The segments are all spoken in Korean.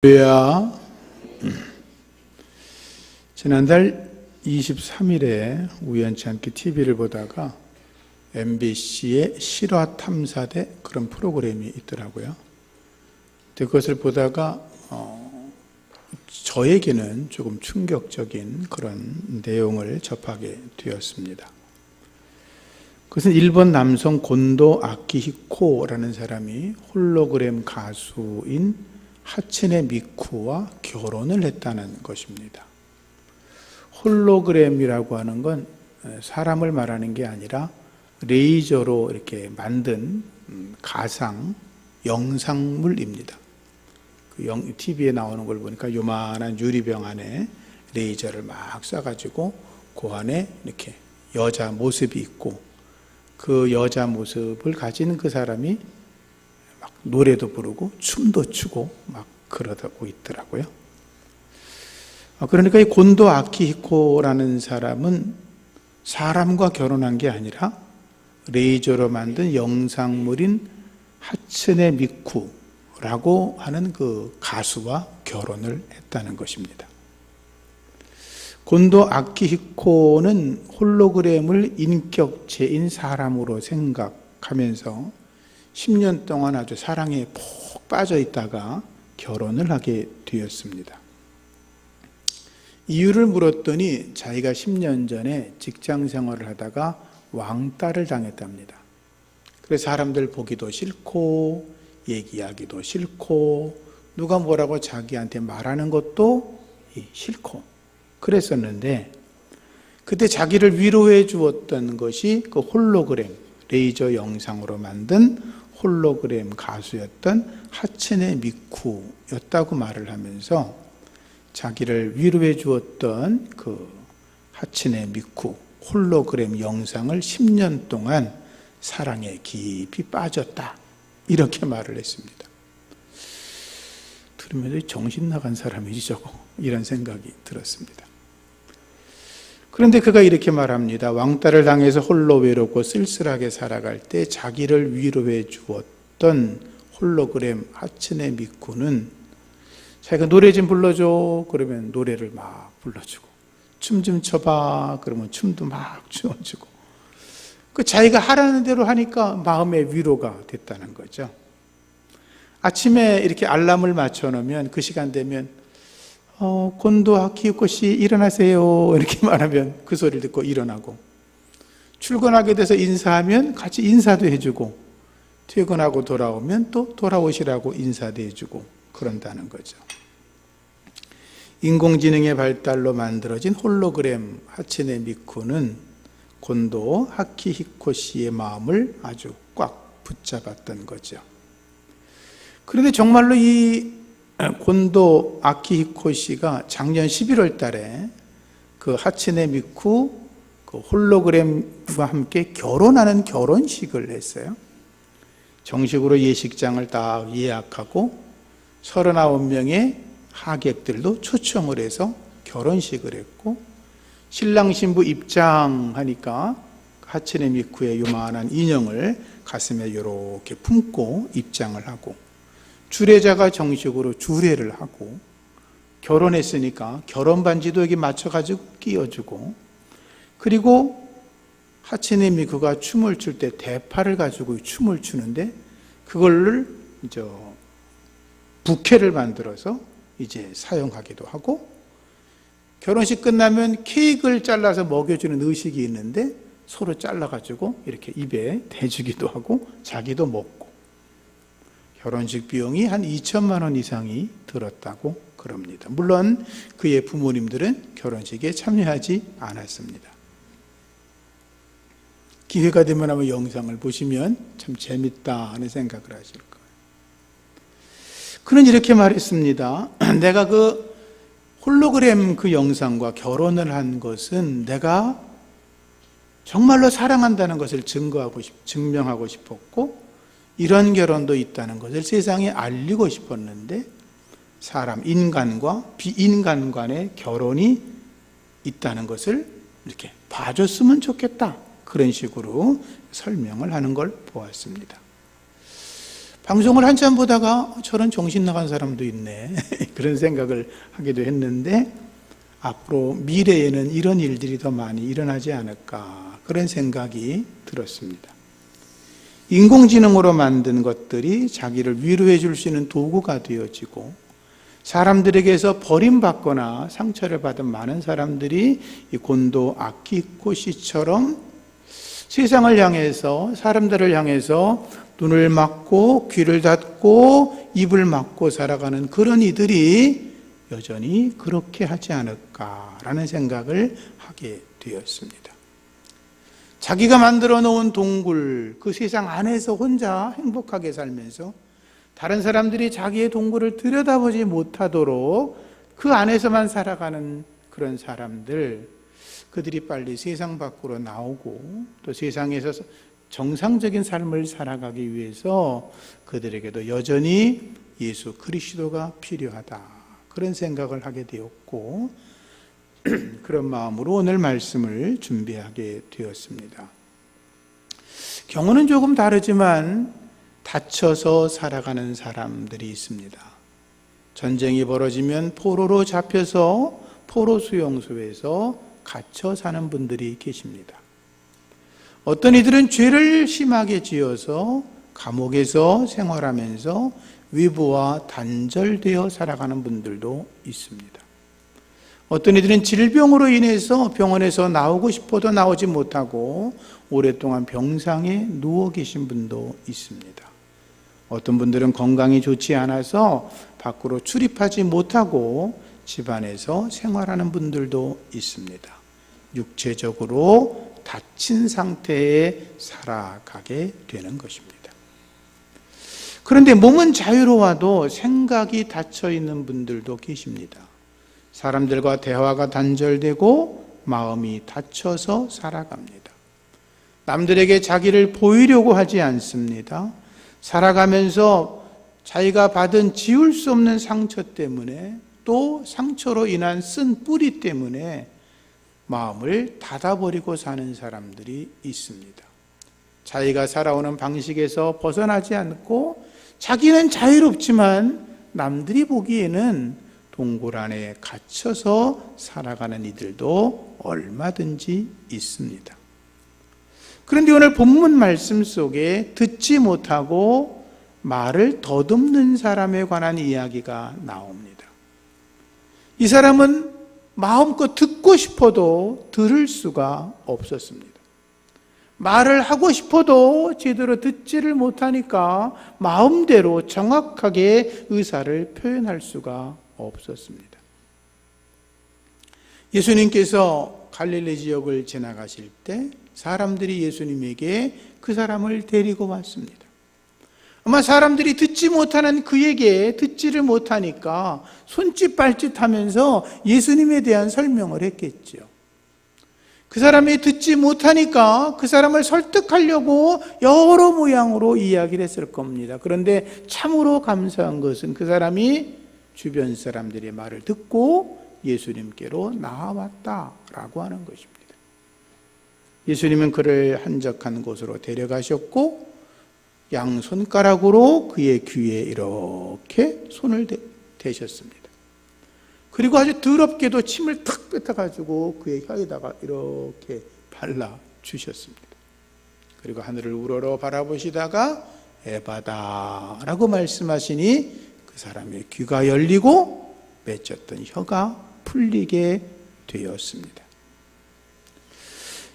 할렐루야. 지난달 23일에 우연치 않게 TV를 보다가 MBC의 실화 탐사대 그런 프로그램이 있더라고요. 그것을 보다가 어, 저에게는 조금 충격적인 그런 내용을 접하게 되었습니다. 그것은 일본 남성 곤도 아키히코라는 사람이 홀로그램 가수인 하츠네 미쿠와 결혼을 했다는 것입니다. 홀로그램이라고 하는 건 사람을 말하는 게 아니라 레이저로 이렇게 만든 음, 가상 영상물입니다. 그 영, TV에 나오는 걸 보니까 요만한 유리병 안에 레이저를 막 쏴가지고 그 안에 이렇게 여자 모습이 있고 그 여자 모습을 가진 그 사람이 막 노래도 부르고 춤도 추고 막 그러고 있더라고요. 아, 그러니까 이 곤도 아키히코라는 사람은 사람과 결혼한 게 아니라 레이저로 만든 영상물인 하츠네 미쿠라고 하는 그 가수와 결혼을 했다는 것입니다. 곤도 아키히코는 홀로그램을 인격체인 사람으로 생각하면서 10년 동안 아주 사랑에 푹 빠져 있다가 결혼을 하게 되었습니다. 이유를 물었더니 자기가 10년 전에 직장 생활을 하다가 왕따를 당했답니다. 그래서 사람들 보기도 싫고, 얘기하기도 싫고, 누가 뭐라고 자기한테 말하는 것도 싫고, 그랬었는데, 그때 자기를 위로해 주었던 것이 그 홀로그램, 레이저 영상으로 만든 홀로그램 가수였던 하츠네 미쿠였다고 말을 하면서 자기를 위로해 주었던 그 하츠네 미쿠 홀로그램 영상을 10년 동안 사랑에 깊이 빠졌다. 이렇게 말을 했습니다. 들으면서 정신 나간 사람이지 저거 이런 생각이 들었습니다. 그런데 그가 이렇게 말합니다. 왕따를 당해서 홀로 외롭고 쓸쓸하게 살아갈 때 자기를 위로해 주었던 홀로그램 하츠네 미쿠는 자기가 노래 좀 불러줘 그러면 노래를 막 불러주고 춤 좀 춰봐 그러면 춤도 막 춰주고 그 자기가 하라는 대로 하니까 마음의 위로가 됐다는 거죠. 아침에 이렇게 알람을 맞춰 놓으면 그 시간 되면 어, 곤도 하키유코 씨 일어나세요 이렇게 말하면 그 소리를 듣고 일어나고 출근하게 돼서 인사하면 같이 인사도 해주고 퇴근하고 돌아오면 또 돌아오시라고 인사도 해주고 그런다는 거죠. 인공지능의 발달로 만들어진 홀로그램 하츠네 미쿠는 곤도 하키히코 씨의 마음을 아주 꽉 붙잡았던 거죠. 그런데 정말로 이 곤도 아키히코 씨가 작년 11월 달에 그 하츠네 미쿠 그 홀로그램과 함께 결혼하는 결혼식을 했어요. 정식으로 예식장을 다 예약하고 39명의 하객들도 초청을 해서 결혼식을 했고 신랑 신부 입장하니까 하츠네 미쿠의 요만한 인형을 가슴에 이렇게 품고 입장을 하고 주례자가 정식으로 주례를 하고 결혼했으니까 결혼 반지도 여기 맞춰가지고 끼워주고 그리고 하치네 미쿠가 춤을 출 때 대파를 가지고 춤을 추는데 그걸를 저 부케를 만들어서 이제 사용하기도 하고 결혼식 끝나면 케이크를 잘라서 먹여주는 의식이 있는데 서로 잘라가지고 이렇게 입에 대주기도 하고 자기도 먹고 결혼식 비용이 한 2천만 원 이상이 들었다고 그럽니다. 물론 그의 부모님들은 결혼식에 참여하지 않았습니다. 기회가 되면 한번 영상을 보시면 참 재밌다 하는 생각을 하실 거예요. 그는 이렇게 말했습니다. 내가 그 홀로그램 그 영상과 결혼을 한 것은 내가 정말로 사랑한다는 것을 증거하고 싶, 증명하고 싶었고 이런 결혼도 있다는 것을 세상에 알리고 싶었는데 사람, 인간과 비인간 간의 결혼이 있다는 것을 이렇게 봐줬으면 좋겠다. 그런 식으로 설명을 하는 걸 보았습니다. 방송을 한참 보다가 저런 정신 나간 사람도 있네. 그런 생각을 하기도 했는데 앞으로 미래에는 이런 일들이 더 많이 일어나지 않을까. 그런 생각이 들었습니다. 인공지능으로 만든 것들이 자기를 위로해 줄 수 있는 도구가 되어지고 사람들에게서 버림받거나 상처를 받은 많은 사람들이 이 곤도 아키코시처럼 세상을 향해서 사람들을 향해서 눈을 막고 귀를 닫고 입을 막고 살아가는 그런 이들이 여전히 그렇게 하지 않을까라는 생각을 하게 되었습니다. 자기가 만들어 놓은 동굴, 그 세상 안에서 혼자 행복하게 살면서 다른 사람들이 자기의 동굴을 들여다보지 못하도록 그 안에서만 살아가는 그런 사람들, 그들이 빨리 세상 밖으로 나오고 또 세상에서 정상적인 삶을 살아가기 위해서 그들에게도 여전히 예수 그리스도가 필요하다. 그런 생각을 하게 되었고, 그런 마음으로 오늘 말씀을 준비하게 되었습니다. 경우는 조금 다르지만 다쳐서 살아가는 사람들이 있습니다. 전쟁이 벌어지면 포로로 잡혀서 포로 수용소에서 갇혀 사는 분들이 계십니다. 어떤 이들은 죄를 심하게 지어서 감옥에서 생활하면서 위부와 단절되어 살아가는 분들도 있습니다. 어떤 이들은 질병으로 인해서 병원에서 나오고 싶어도 나오지 못하고 오랫동안 병상에 누워 계신 분도 있습니다. 어떤 분들은 건강이 좋지 않아서 밖으로 출입하지 못하고 집안에서 생활하는 분들도 있습니다. 육체적으로 다친 상태에 살아가게 되는 것입니다. 그런데 몸은 자유로워도 생각이 닫혀 있는 분들도 계십니다. 사람들과 대화가 단절되고 마음이 닫혀서 살아갑니다. 남들에게 자기를 보이려고 하지 않습니다. 살아가면서 자기가 받은 지울 수 없는 상처 때문에 또 상처로 인한 쓴 뿌리 때문에 마음을 닫아버리고 사는 사람들이 있습니다. 자기가 살아오는 방식에서 벗어나지 않고 자기는 자유롭지만 남들이 보기에는 동굴 안에 갇혀서 살아가는 이들도 얼마든지 있습니다. 그런데 오늘 본문 말씀 속에 듣지 못하고 말을 더듬는 사람에 관한 이야기가 나옵니다. 이 사람은 마음껏 듣고 싶어도 들을 수가 없었습니다. 말을 하고 싶어도 제대로 듣지를 못하니까 마음대로 정확하게 의사를 표현할 수가 없었습니다. 예수님께서 갈릴리 지역을 지나가실 때 사람들이 예수님에게 그 사람을 데리고 왔습니다. 아마 사람들이 듣지 못하는 그에게 듣지를 못하니까 손짓 발짓 하면서 예수님에 대한 설명을 했겠죠. 그 사람이 듣지 못하니까 그 사람을 설득하려고 여러 모양으로 이야기를 했을 겁니다. 그런데 참으로 감사한 것은 그 사람이 주변 사람들의 말을 듣고 예수님께로 나와왔다라고 하는 것입니다. 예수님은 그를 한적한 곳으로 데려가셨고 양 손가락으로 그의 귀에 이렇게 손을 대 셨습니다. 그리고 아주 더럽게도 침을 탁 뱉어가지고 그의 혀에다가 이렇게 발라 주셨습니다. 그리고 하늘을 우러러 바라보시다가 에바다라고 말씀하시니 그 사람의 귀가 열리고 맺혔던 혀가 풀리게 되었습니다.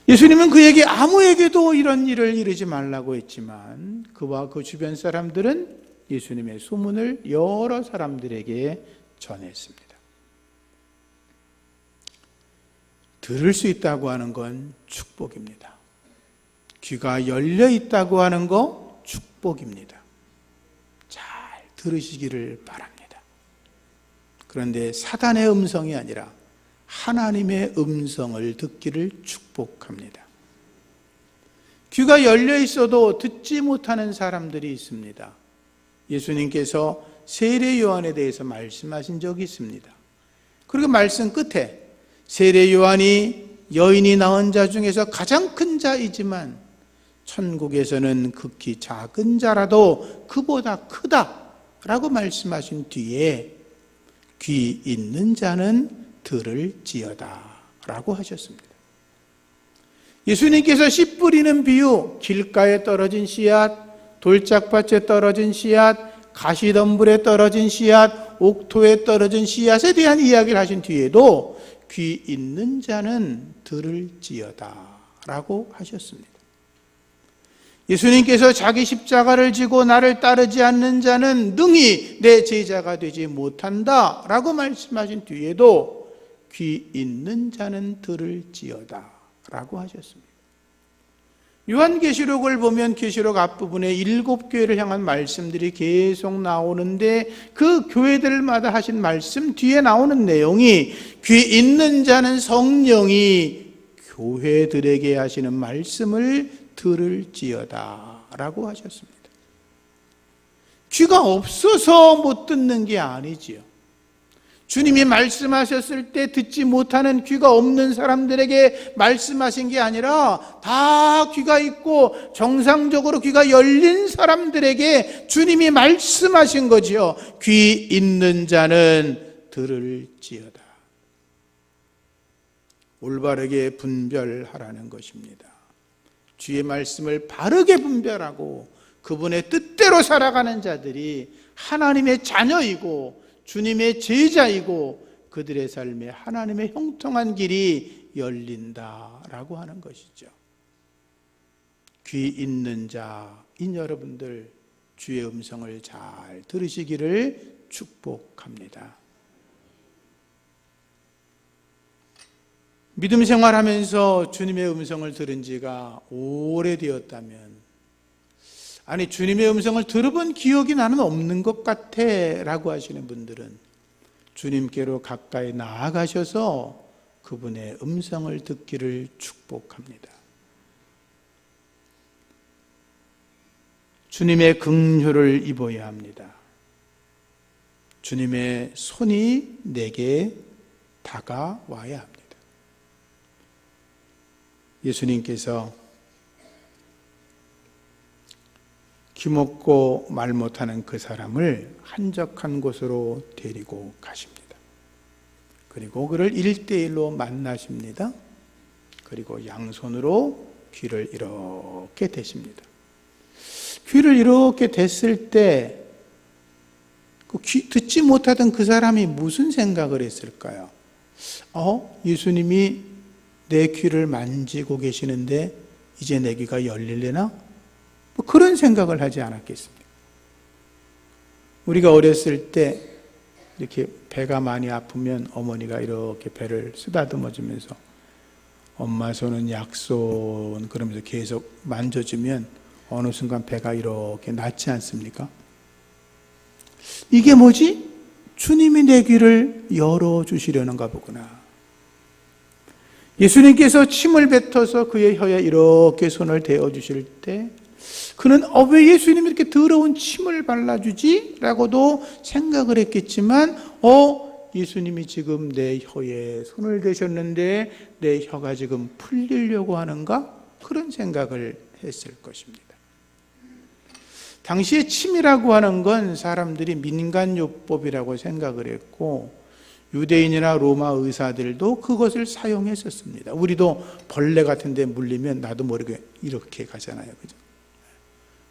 예수님은 그에게 아무에게도 이런 일을 이르지 말라고 했지만 그와 그 주변 사람들은 예수님의 소문을 여러 사람들에게 전했습니다. 들을 수 있다고 하는 건 축복입니다. 귀가 열려 있다고 하는 거 축복입니다. 잘 들으시기를 바랍니다. 그런데 사단의 음성이 아니라 하나님의 음성을 듣기를 축복합니다. 귀가 열려 있어도 듣지 못하는 사람들이 있습니다. 예수님께서 세례 요한에 대해서 말씀하신 적이 있습니다. 그리고 말씀 끝에 세례 요한이 여인이 낳은 자 중에서 가장 큰 자이지만 천국에서는 극히 작은 자라도 그보다 크다 라고 말씀하신 뒤에 귀 있는 자는 들을지어다 라고 하셨습니다. 예수님께서 씨 뿌리는 비유, 길가에 떨어진 씨앗, 돌짝밭에 떨어진 씨앗, 가시덤불에 떨어진 씨앗, 옥토에 떨어진 씨앗에 대한 이야기를 하신 뒤에도 귀 있는 자는 들을지어다 라고 하셨습니다. 예수님께서 자기 십자가를 지고 나를 따르지 않는 자는 능히 내 제자가 되지 못한다 라고 말씀하신 뒤에도 귀 있는 자는 들을지어다 라고 하셨습니다. 요한계시록을 보면 계시록 앞부분에 일곱 교회를 향한 말씀들이 계속 나오는데 그 교회들마다 하신 말씀 뒤에 나오는 내용이 귀 있는 자는 성령이 교회들에게 하시는 말씀을 들을지어다 라고 하셨습니다. 귀가 없어서 못 듣는 게 아니지요. 주님이 말씀하셨을 때 듣지 못하는 귀가 없는 사람들에게 말씀하신 게 아니라 다 귀가 있고 정상적으로 귀가 열린 사람들에게 주님이 말씀하신 거지요. 귀 있는 자는 들을지어다. 올바르게 분별하라는 것입니다. 주의 말씀을 바르게 분별하고 그분의 뜻대로 살아가는 자들이 하나님의 자녀이고 주님의 제자이고 그들의 삶에 하나님의 형통한 길이 열린다라고 하는 것이죠. 귀 있는 자인 여러분들 주의 음성을 잘 들으시기를 축복합니다. 믿음 생활하면서 주님의 음성을 들은 지가 오래되었다면 아니 주님의 음성을 들어본 기억이 나는 없는 것 같아 라고 하시는 분들은 주님께로 가까이 나아가셔서 그분의 음성을 듣기를 축복합니다. 주님의 긍휼을 입어야 합니다. 주님의 손이 내게 다가와야 합니다. 예수님께서 귀먹고 말 못하는 그 사람을 한적한 곳으로 데리고 가십니다. 그리고 그를 일대일로 만나십니다. 그리고 양손으로 귀를 이렇게 대십니다. 귀를 이렇게 댔을 때, 그 귀, 듣지 못하던 그 사람이 무슨 생각을 했을까요? 어? 예수님이 내 귀를 만지고 계시는데 이제 내 귀가 열릴래나? 뭐 그런 생각을 하지 않았겠습니까? 우리가 어렸을 때 이렇게 배가 많이 아프면 어머니가 이렇게 배를 쓰다듬어 주면서 엄마 손은 약손 그러면서 계속 만져주면 어느 순간 배가 이렇게 낫지 않습니까? 이게 뭐지? 주님이 내 귀를 열어주시려는가 보구나. 예수님께서 침을 뱉어서 그의 혀에 이렇게 손을 대어 주실 때 그는 어, 왜 예수님이 이렇게 더러운 침을 발라 주지? 라고도 생각을 했겠지만 어 예수님이 지금 내 혀에 손을 대셨는데 내 혀가 지금 풀리려고 하는가? 그런 생각을 했을 것입니다. 당시에 침이라고 하는 건 사람들이 민간요법이라고 생각을 했고 유대인이나 로마 의사들도 그것을 사용했었습니다. 우리도 벌레 같은 데 물리면 나도 모르게 이렇게 가잖아요. 그죠?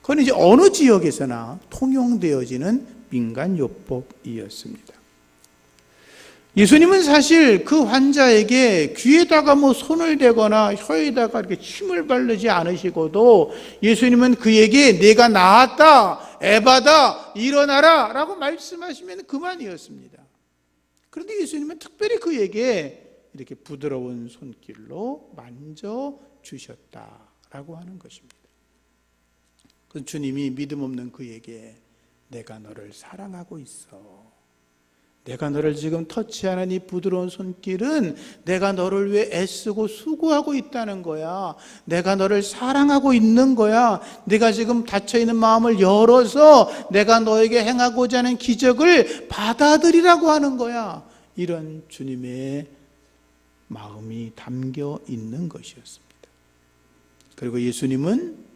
그건 이제 어느 지역에서나 통용되어지는 민간 요법이었습니다. 예수님은 사실 그 환자에게 귀에다가 뭐 손을 대거나 혀에다가 이렇게 침을 바르지 않으시고도 예수님은 그에게 내가 나았다, 에바다, 일어나라 라고 말씀하시면 그만이었습니다. 그런데 예수님은 특별히 그에게 이렇게 부드러운 손길로 만져 주셨다라고 하는 것입니다. 그 주님이 믿음 없는 그에게 내가 너를 사랑하고 있어. 내가 너를 지금 터치하는 이 부드러운 손길은 내가 너를 위해 애쓰고 수고하고 있다는 거야. 내가 너를 사랑하고 있는 거야. 내가 지금 닫혀있는 마음을 열어서 내가 너에게 행하고자 하는 기적을 받아들이라고 하는 거야. 이런 주님의 마음이 담겨 있는 것이었습니다. 그리고 예수님은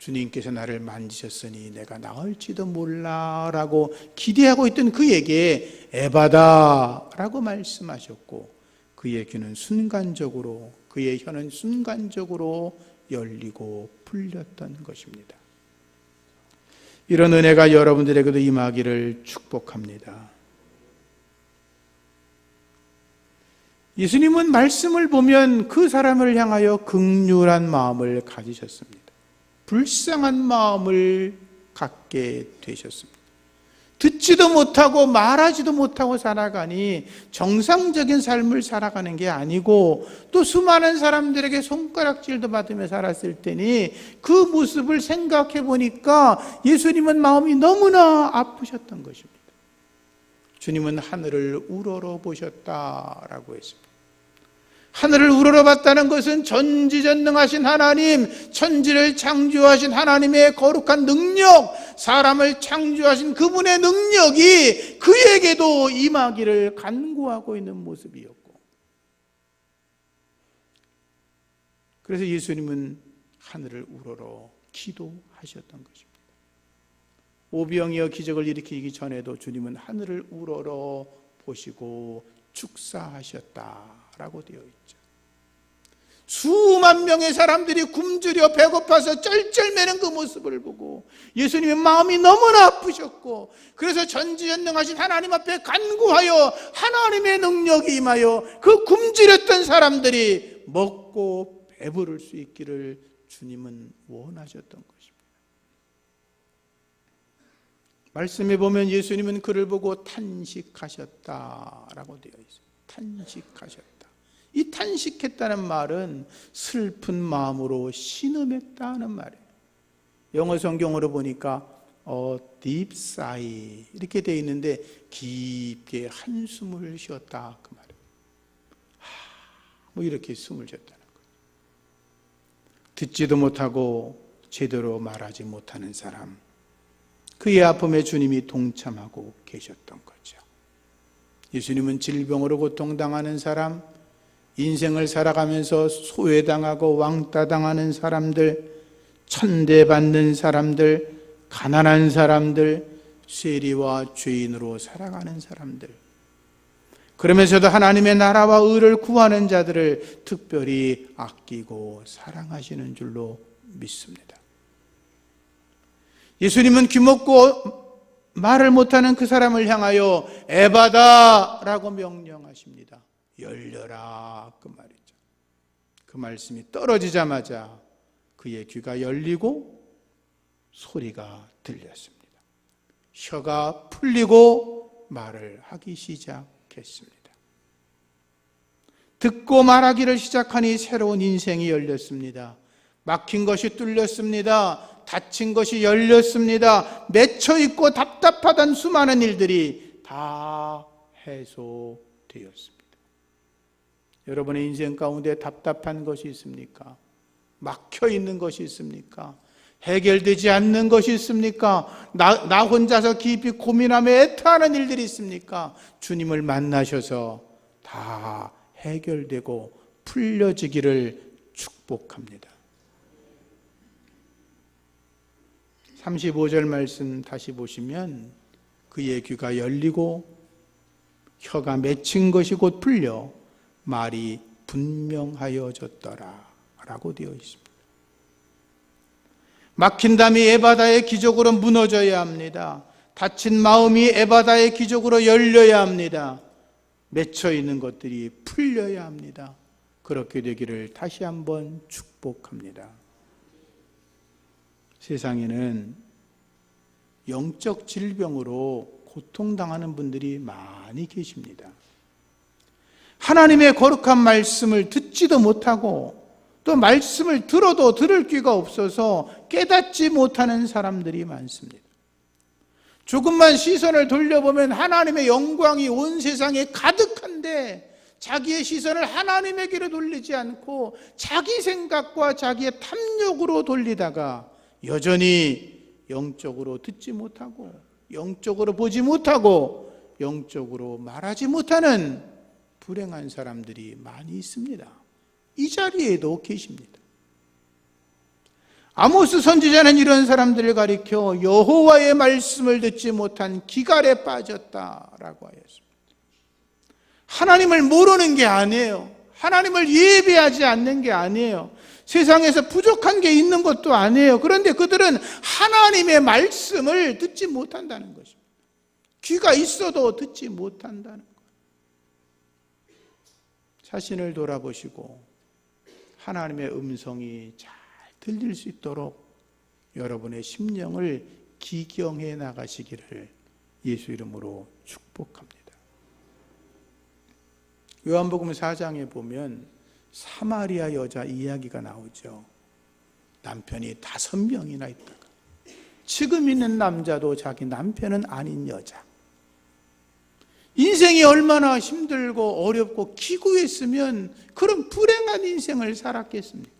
주님께서 나를 만지셨으니 내가 나을지도 몰라 라고 기대하고 있던 그에게 에바다 라고 말씀하셨고 그의 귀는 순간적으로 그의 혀는 순간적으로 열리고 풀렸던 것입니다. 이런 은혜가 여러분들에게도 임하기를 축복합니다. 예수님은 말씀을 보면 그 사람을 향하여 극률한 마음을 가지셨습니다. 불쌍한 마음을 갖게 되셨습니다. 듣지도 못하고 말하지도 못하고 살아가니 정상적인 삶을 살아가는 게 아니고 또 수많은 사람들에게 손가락질도 받으며 살았을 테니 그 모습을 생각해 보니까 예수님은 마음이 너무나 아프셨던 것입니다. 주님은 하늘을 우러러 보셨다라고 했습니다. 하늘을 우러러 봤다는 것은 전지전능하신 하나님, 천지를 창조하신 하나님의 거룩한 능력, 사람을 창조하신 그분의 능력이 그에게도 임하기를 간구하고 있는 모습이었고. 그래서 예수님은 하늘을 우러러 기도하셨던 것입니다. 오병이어 기적을 일으키기 전에도 주님은 하늘을 우러러 보시고 축사하셨다 라고 되어 있죠. 수만 명의 사람들이 굶주려 배고파서 쩔쩔매는 그 모습을 보고 예수님의 마음이 너무나 아프셨고 그래서 전지전능하신 하나님 앞에 간구하여 하나님의 능력이 임하여 그 굶주렸던 사람들이 먹고 배부를 수 있기를 주님은 원하셨던 것입니다. 말씀에 보면 예수님은 그를 보고 탄식하셨다라고 되어 있습니다. 탄식하셨다. 이 탄식했다는 말은 슬픈 마음으로 신음했다는 말이에요. 영어 성경으로 보니까 어, deep sigh 이렇게 되어 있는데 깊게 한숨을 쉬었다 그 말이에요. 하, 뭐 이렇게 숨을 쉬었다는 거예요. 듣지도 못하고 제대로 말하지 못하는 사람. 그의 아픔에 주님이 동참하고 계셨던 거죠. 예수님은 질병으로 고통당하는 사람, 인생을 살아가면서 소외당하고 왕따당하는 사람들, 천대받는 사람들, 가난한 사람들, 세리와 죄인으로 살아가는 사람들, 그러면서도 하나님의 나라와 의를 구하는 자들을 특별히 아끼고 사랑하시는 줄로 믿습니다. 예수님은 귀먹고 말을 못하는 그 사람을 향하여 에바다라고 명령하십니다. 열려라 그 말이죠. 그 말씀이 떨어지자마자 그의 귀가 열리고 소리가 들렸습니다. 혀가 풀리고 말을 하기 시작했습니다. 듣고 말하기를 시작하니 새로운 인생이 열렸습니다. 막힌 것이 뚫렸습니다. 닫힌 것이 열렸습니다. 맺혀 있고 답답하던 수많은 일들이 다 해소되었습니다. 여러분의 인생 가운데 답답한 것이 있습니까? 막혀 있는 것이 있습니까? 해결되지 않는 것이 있습니까? 나, 나 혼자서 깊이 고민하며 애타하는 일들이 있습니까? 주님을 만나셔서 다 해결되고 풀려지기를 축복합니다. 35절 말씀 다시 보시면 그의 귀가 열리고 혀가 맺힌 것이 곧 풀려 말이 분명하여졌더라 라고 되어 있습니다. 막힌 담이 에바다의 기적으로 무너져야 합니다. 닫힌 마음이 에바다의 기적으로 열려야 합니다. 맺혀 있는 것들이 풀려야 합니다. 그렇게 되기를 다시 한번 축복합니다. 세상에는 영적 질병으로 고통당하는 분들이 많이 계십니다. 하나님의 거룩한 말씀을 듣지도 못하고 또 말씀을 들어도 들을 귀가 없어서 깨닫지 못하는 사람들이 많습니다. 조금만 시선을 돌려보면 하나님의 영광이 온 세상에 가득한데 자기의 시선을 하나님에게로 돌리지 않고 자기 생각과 자기의 탐욕으로 돌리다가 여전히 영적으로 듣지 못하고 영적으로 보지 못하고 영적으로 말하지 못하는 불행한 사람들이 많이 있습니다. 이 자리에도 계십니다. 아모스 선지자는 이런 사람들을 가리켜 여호와의 말씀을 듣지 못한 기갈에 빠졌다라고 하였습니다. 하나님을 모르는 게 아니에요. 하나님을 예배하지 않는 게 아니에요. 세상에서 부족한 게 있는 것도 아니에요. 그런데 그들은 하나님의 말씀을 듣지 못한다는 것입니다. 귀가 있어도 듣지 못한다는 것. 자신을 돌아보시고 하나님의 음성이 잘 들릴 수 있도록 여러분의 심령을 기경해 나가시기를 예수 이름으로 축복합니다. 요한복음 4장에 보면 사마리아 여자 이야기가 나오죠. 남편이 다섯 명이나 있다가 지금 있는 남자도 자기 남편은 아닌 여자. 인생이 얼마나 힘들고 어렵고 기구했으면 그런 불행한 인생을 살았겠습니까?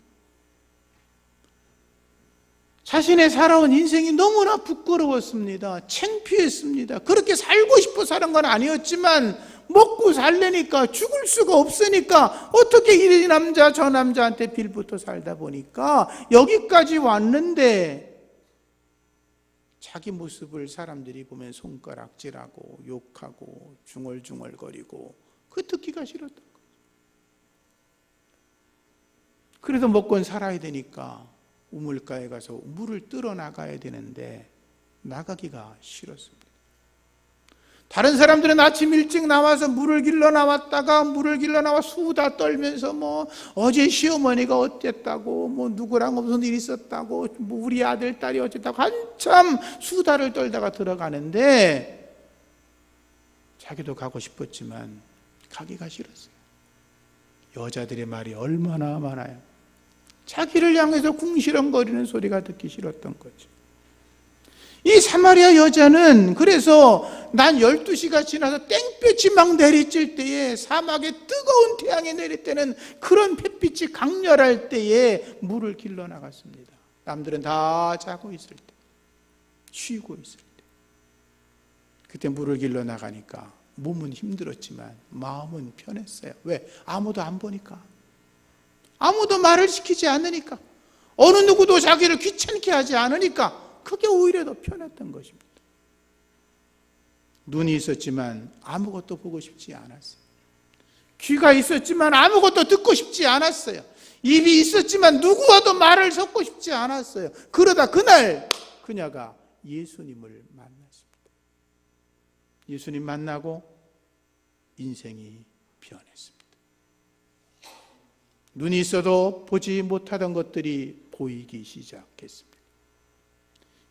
자신의 살아온 인생이 너무나 부끄러웠습니다. 창피했습니다. 그렇게 살고 싶어 사는 건 아니었지만 먹고 살려니까 죽을 수가 없으니까 어떻게 이 남자 저 남자한테 빌부터 살다 보니까 여기까지 왔는데 자기 모습을 사람들이 보면 손가락질하고 욕하고 중얼중얼거리고 그 듣기가 싫었던 거예요. 그래도 먹고 살아야 되니까 우물가에 가서 물을ตื้어 나가야 되는데 나가기가 싫었습니다. 다른 사람들은 아침 일찍 나와서 물을 길러 나왔다가 물을 길러 나와 수다 떨면서 뭐 어제 시어머니가 어땠다고 뭐 누구랑 무슨 일 있었다고 뭐 우리 아들 딸이 어쨌다고 한참 수다를 떨다가 들어가는데 자기도 가고 싶었지만 가기가 싫었어요. 여자들의 말이 얼마나 많아요. 자기를 향해서 궁시렁거리는 소리가 듣기 싫었던 거죠. 이 사마리아 여자는 그래서 난 12시가 지나서 땡볕이 막 내리칠 때에 사막에 뜨거운 태양이 내릴 때는 그런 햇빛이 강렬할 때에 물을 길러 나갔습니다. 남들은 다 자고 있을 때, 쉬고 있을 때. 그때 물을 길러 나가니까 몸은 힘들었지만 마음은 편했어요. 왜? 아무도 안 보니까. 아무도 말을 시키지 않으니까. 어느 누구도 자기를 귀찮게 하지 않으니까. 그게 오히려 더 편했던 것입니다. 눈이 있었지만 아무것도 보고 싶지 않았어요. 귀가 있었지만 아무것도 듣고 싶지 않았어요. 입이 있었지만 누구와도 말을 섞고 싶지 않았어요. 그러다 그날 그녀가 예수님을 만났습니다. 예수님 만나고 인생이 변했습니다. 눈이 있어도 보지 못하던 것들이 보이기 시작했습니다.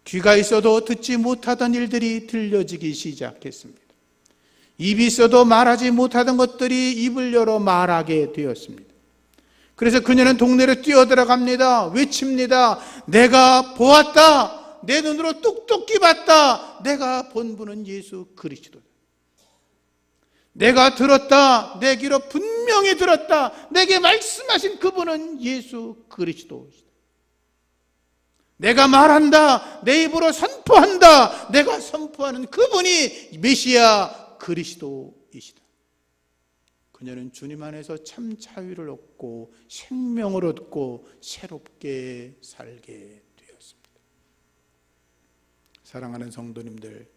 귀가 있어도 듣지 못하던 일들이 들려지기 시작했습니다. 입이 있어도 말하지 못하던 것들이 입을 열어 말하게 되었습니다. 그래서 그녀는 동네로 뛰어들어갑니다. 외칩니다. 내가 보았다. 내 눈으로 똑똑히 봤다. 내가 본 분은 예수 그리스도다. 내가 들었다. 내 귀로 분명히 들었다. 내게 말씀하신 그분은 예수 그리스도이다. 내가 말한다. 내 입으로 선포한다. 내가 선포하는 그분이 메시아 그리스도이시다. 그녀는 주님 안에서 참 자유를 얻고 생명을 얻고 새롭게 살게 되었습니다. 사랑하는 성도님들,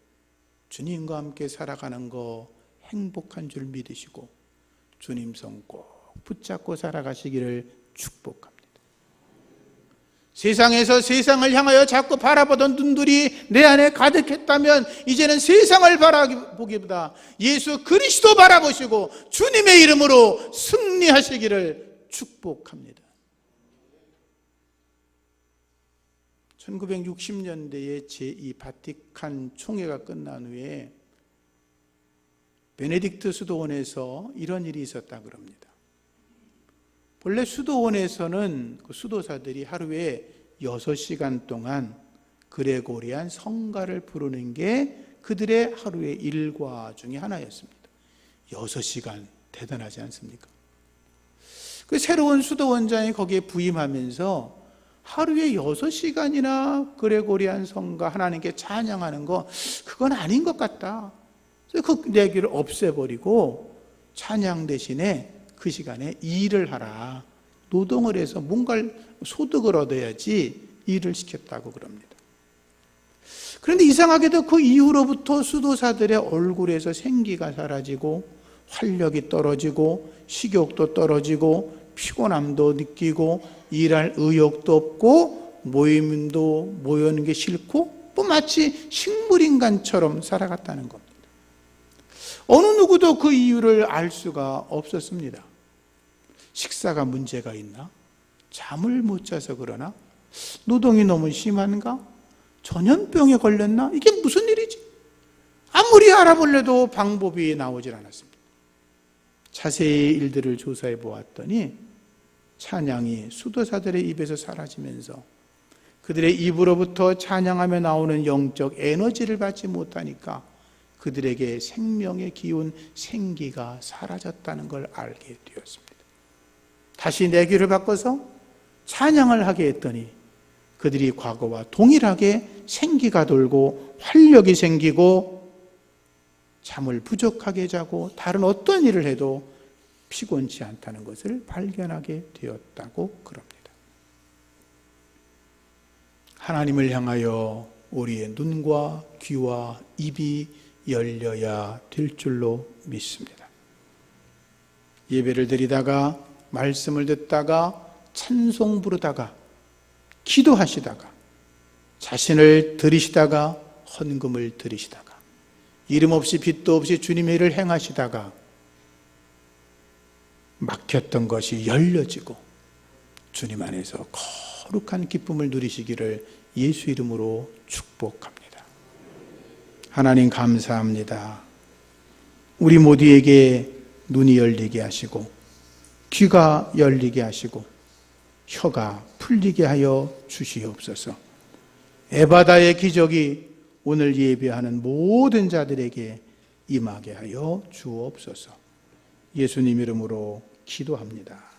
주님과 함께 살아가는 거 행복한 줄 믿으시고 주님 성 꼭 붙잡고 살아가시기를 축복합니다. 세상에서 세상을 향하여 자꾸 바라보던 눈들이 내 안에 가득했다면 이제는 세상을 바라보기보다 예수 그리스도 바라보시고 주님의 이름으로 승리하시기를 축복합니다. 1960년대에 제2 바티칸 총회가 끝난 후에 베네딕트 수도원에서 이런 일이 있었다 그럽니다. 본래 수도원에서는 그 수도사들이 하루에 6시간 동안 그레고리안 성가를 부르는 게 그들의 하루의 일과 중에 하나였습니다. 6시간 대단하지 않습니까? 그 새로운 수도원장이 거기에 부임하면서 하루에 6시간이나 그레고리안 성가 하나님께 찬양하는 거 그건 아닌 것 같다. 그래서 그 얘기를 없애버리고 찬양 대신에 그 시간에 일을 하라. 노동을 해서 뭔가를 소득을 얻어야지 일을 시켰다고 그럽니다. 그런데 이상하게도 그 이후로부터 수도사들의 얼굴에서 생기가 사라지고 활력이 떨어지고 식욕도 떨어지고 피곤함도 느끼고 일할 의욕도 없고 모임도 모여는 게 싫고 뭐 마치 식물인간처럼 살아갔다는 겁니다. 어느 누구도 그 이유를 알 수가 없었습니다. 식사가 문제가 있나? 잠을 못 자서 그러나? 노동이 너무 심한가? 전염병에 걸렸나? 이게 무슨 일이지? 아무리 알아볼래도 방법이 나오질 않았습니다. 자세히 일들을 조사해 보았더니 찬양이 수도사들의 입에서 사라지면서 그들의 입으로부터 찬양하며 나오는 영적 에너지를 받지 못하니까 그들에게 생명의 기운, 생기가 사라졌다는 걸 알게 되었습니다. 다시 내기를 바꿔서 찬양을 하게 했더니 그들이 과거와 동일하게 생기가 돌고 활력이 생기고 잠을 부족하게 자고 다른 어떤 일을 해도 피곤치 않다는 것을 발견하게 되었다고 그럽니다. 하나님을 향하여 우리의 눈과 귀와 입이 열려야 될 줄로 믿습니다. 예배를 드리다가 말씀을 듣다가 찬송 부르다가 기도하시다가 자신을 들이시다가 헌금을 들이시다가 이름 없이 빛도 없이 주님의 일을 행하시다가 막혔던 것이 열려지고 주님 안에서 거룩한 기쁨을 누리시기를 예수 이름으로 축복합니다. 하나님 감사합니다. 우리 모두에게 눈이 열리게 하시고 귀가 열리게 하시고 혀가 풀리게 하여 주시옵소서. 에바다의 기적이 오늘 예배하는 모든 자들에게 임하게 하여 주옵소서. 예수님 이름으로 기도합니다.